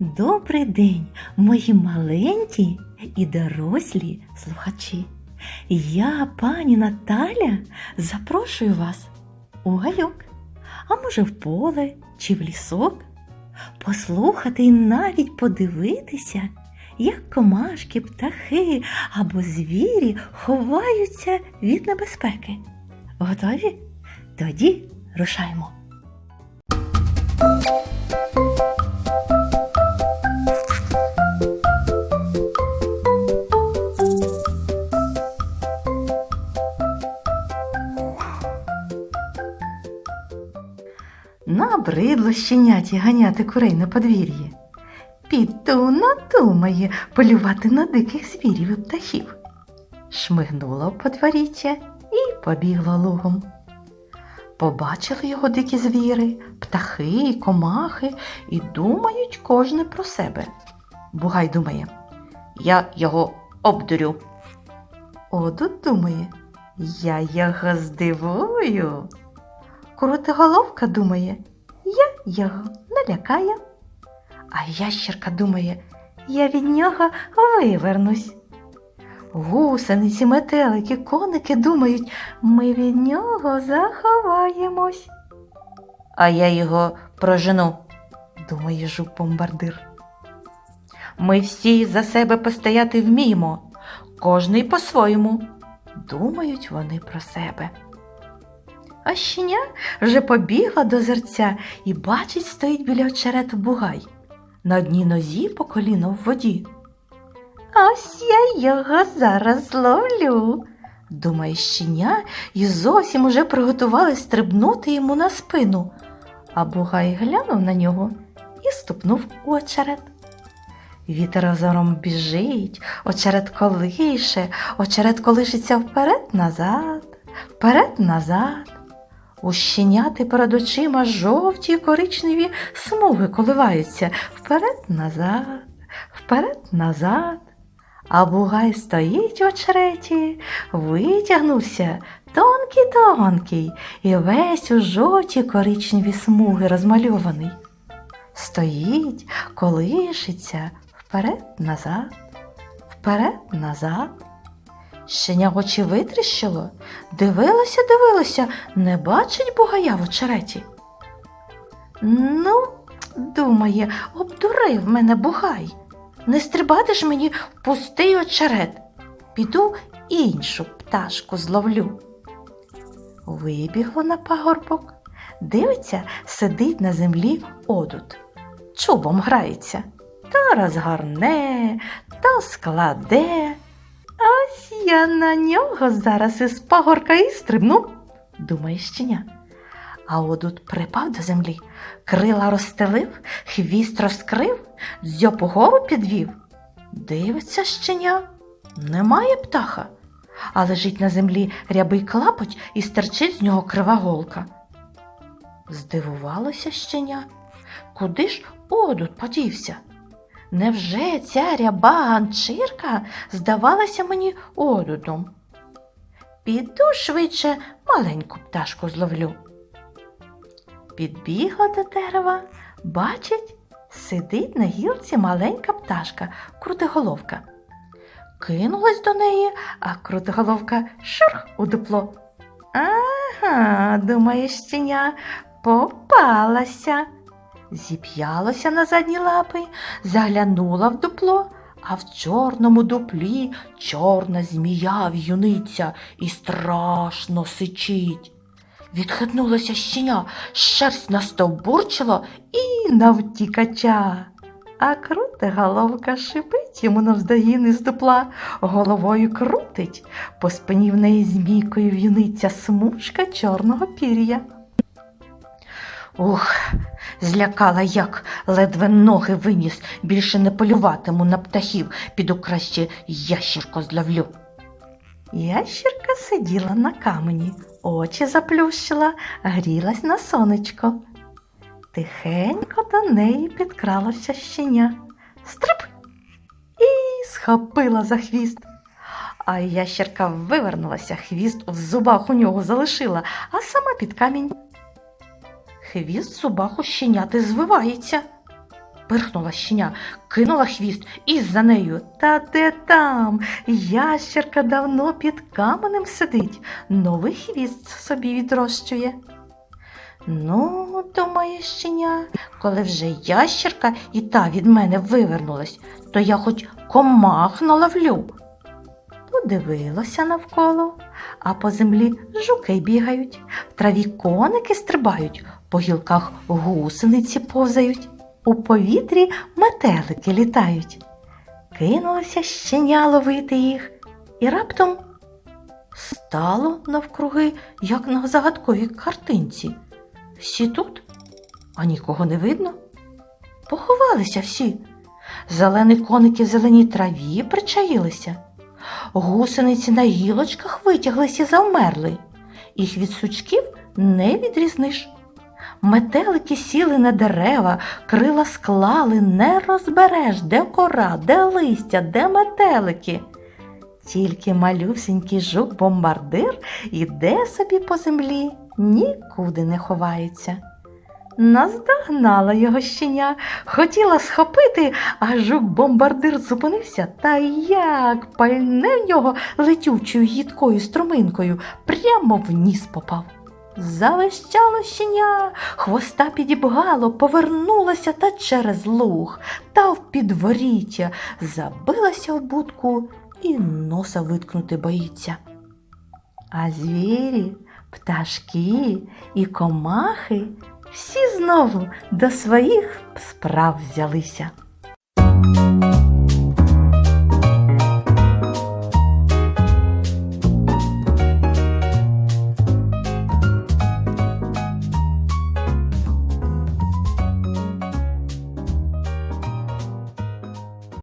Добрий день, мої маленькі і дорослі слухачі. Я, пані Наталя, запрошую вас у гайок, а може в поле чи в лісок, послухати і навіть подивитися, як комашки, птахи або звірі ховаються від небезпеки. Готові? Тоді рушаємо. Набридло щеняті ганяти курей на подвір'ї. Піду надумає полювати на диких звірів і птахів. Шмигнула в подворіття і побігла лугом. Побачили його дикі звіри, птахи, комахи і думають кожне про себе. Бугай думає, я його обдурю. Одут думає, я його здивую. Крутиголовка думає, я його налякаю. А ящерка думає, я від нього вивернусь. Гусениці, метелики, коники думають, ми від нього заховаємось. А я його прожену, думає жук бомбардир. Ми всі за себе постояти вміємо, кожний по-своєму. Думають вони про себе. А щеня вже побігла до зерця і бачить, стоїть біля очерету бугай. На одній нозі по коліно в воді. Ось я його зараз зловлю, думає щеня і зовсім уже приготувалась стрибнути йому на спину. А бугай глянув на нього і ступнув у очерет. Вітер озором біжить, очерет колише, очерет колишиться вперед-назад, вперед-назад. У щеняти перед очима жовті коричневі смуги коливаються вперед-назад, вперед-назад. А бугай стоїть у очереті, витягнувся тонкий-тонкий і весь у жовті коричневі смуги розмальований. Стоїть, колишиться вперед-назад, вперед-назад. Щеня очі витріщило, дивилося, дивилося, не бачить бугая в очереті. Ну, думає, обдурив мене бугай. Не стрибати ж мені пустий очерет. Піду іншу пташку зловлю. Вибігло на пагорбок. Дивиться, сидить на землі одут. Чубом грається. То розгорне, то складе. Ось я на нього зараз із пагорка і стрибну, думає щеня. А одут припав до землі, крила розстелив, хвіст розкрив, дзьоб угору підвів. Дивиться щеня, немає птаха, а лежить на землі рябий клапоть і стерчить з нього крива голка. Здивувалося щеня, куди ж одут подівся? Невже ця ряба ганчірка здавалася мені одудом? Піду швидше маленьку пташку зловлю. Підбігла до дерева, бачить, сидить на гілці маленька пташка, крутиголовка. Кинулась до неї, а крутиголовка шурх у дупло. Ага, думає щеня, попалася. Зіп'ялася на задні лапи, заглянула в дупло, а в чорному дуплі чорна змія в'юниця і страшно сичить. Відхитнулася щеня, шерсть настовбурчила і навтікача. А крути головка шипить йому навздогін із дупла, головою крутить, по спині в неї змійкою в'юниться смужка чорного пір'я. Ух, злякала як, ледве ноги виніс, більше не полюватиму на птахів, піду краще ящірку зловлю. Ящірка сиділа на камені, очі заплющила, грілась на сонечко. Тихенько до неї підкралося щеня. Стрип! І схопила за хвіст. А ящерка вивернулася, хвіст в зубах у нього залишила, а сама під камінь Хвіст в зубах у щеняти звивається. Пирхнула щеня, кинула хвіст і за нею. Та де там? Ящерка давно під каменем сидить, новий хвіст собі відрощує. Ну, думає щеня, коли вже ящерка і та від мене вивернулась, то я хоч комах наловлю. Подивилася навколо, а по землі жуки бігають, в траві коники стрибають, по гілках гусениці повзають, у повітрі метелики літають. Кинулося щеня ловити їх, і раптом стало навкруги, як на загадковій картинці. Всі тут, а нікого не видно. Поховалися всі. Зелені коники в зеленій траві причаїлися. Гусениці на гілочках витяглись і завмерли. Їх від сучків не відрізниш. Метелики сіли на дерева, крила склали, не розбереш, де кора, де листя, де метелики. Тільки малюсенький жук-бомбардир іде собі по землі, нікуди не ховається. Наздогнала його щеня, хотіла схопити, а жук-бомбардир зупинився та як пальне в нього летючою їдкою струминкою прямо в ніс попав. Завищало щеня, хвоста підібгало, повернулося та через луг, та в підворіття, забилася в будку і носа виткнути боїться. А звірі, пташки і комахи всі знову до своїх справ взялися.